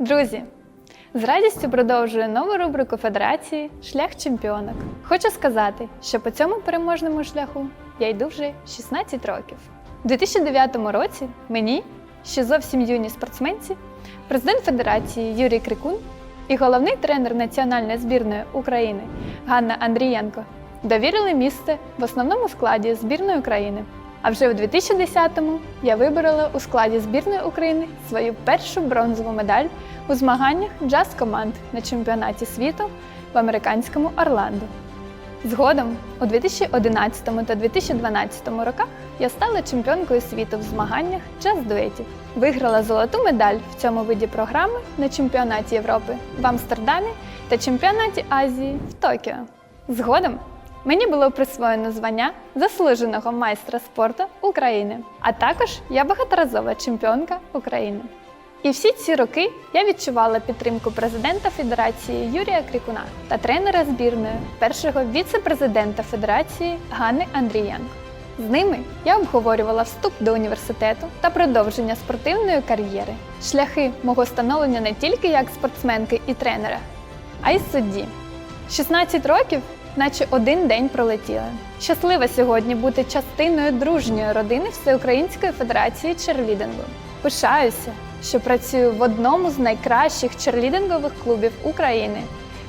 Друзі, з радістю продовжую нову рубрику Федерації Шлях чемпіонок. Хочу сказати, що по цьому переможному шляху я йду вже 16 років. У 2009 році мені, ще зовсім юні спортсменці, президент Федерації Юрій Крикун і головний тренер національної збірної України Ганна Андрієнко довірили місце в основному складі збірної України. А вже у 2010-му я виборола у складі збірної України свою першу бронзову медаль у змаганнях джаз команд на чемпіонаті світу в американському Орландо. Згодом у 2011 та 2012 роках я стала чемпіонкою світу в змаганнях джаз-дуетів. Виграла золоту медаль в цьому виді програми на чемпіонаті Європи в Амстердамі та чемпіонаті Азії в Токіо. Згодом мені було присвоєно звання заслуженого майстра спорту України, а також я багаторазова чемпіонка України. І всі ці роки я відчувала підтримку президента Федерації Юрія Крикуна та тренера збірної першого віце-президента Федерації Ганни Андрієнко. З ними я обговорювала вступ до університету та продовження спортивної кар'єри, шляхи мого становлення не тільки як спортсменки і тренера, а й судді. 16 років, наче один день пролетіли. Щаслива сьогодні бути частиною дружньої родини Всеукраїнської Федерації черлідингу. Пишаюся, що працюю в одному з найкращих черлідингових клубів України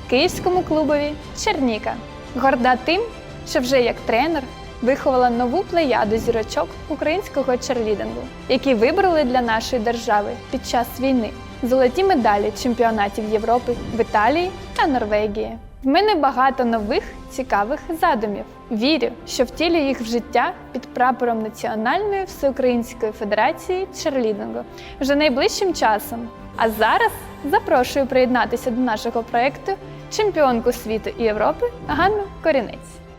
Київському клубові Черніка. Горда тим, що вже як тренер виховала нову плеяду зірочок українського черлідингу, які вибрали для нашої держави під час війни золоті медалі чемпіонатів Європи в Італії та Норвегії. В мене багато нових цікавих задумів. Вірю, що втілю їх в життя під прапором Національної всеукраїнської федерації черлідингу вже найближчим часом. А зараз запрошую приєднатися до нашого проєкту чемпіонку світу і Європи Ганну Корінець.